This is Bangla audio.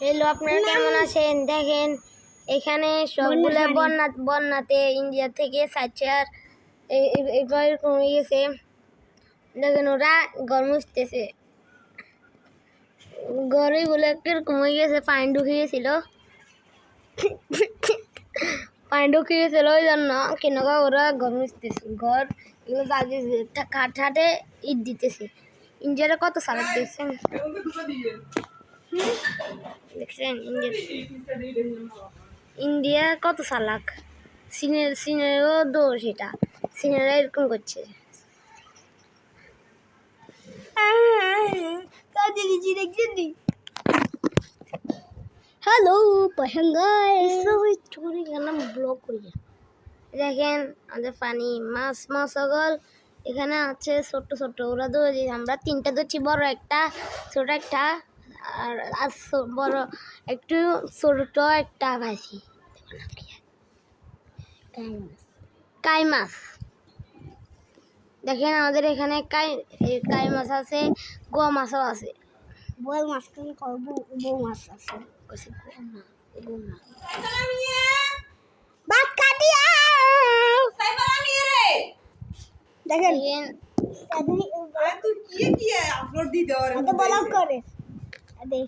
হ্যালো আপনারা কেমন আছেন? দেখেন এখানে সবগুলো বন্যা বন্যাতে ইন্ডিয়া থেকে সাচার এবার কমে গেছে। দেখেন ওরা ঘর মুছতেছে। ঘরে বলে কীরকম হয়ে গেছে? পানি ঢুকে গেছিল। পানি ঢুকে গেছিল ওই জন্য কেন ওরা ঘর মুছতেছে। ঘর এগুলো দাঁড়িয়ে কাঠ হাটে ইট দিতেছে। ইন্ডিয়াটা কত সালাদ দেখছেন দেখছেন ইন্ডিয়া ইন্ডিয়া কত চালাক? চীনের চীনেরও দোষ এটা। চীনেরা এরকম করছে। হ্যালো ব্লগ করি। দেখেন আমাদের পানি মাছ মাছ সকল এখানে আছে ছোট্ট ছোট্ট। ওরা ধরেছি আমরা তিনটা ধরছি বড় একটা ছোট একটা। আর আর বড় একটু ছোট একটা ভাজি। কাই মাছ দেখেন আমাদের এখানে কাই কাই মাছ আছে গোয়া মাছও আছে। বল মাছ কেন করব বউ মাছ আছে। দেখেন। দেখেন। বলক করে। അതെ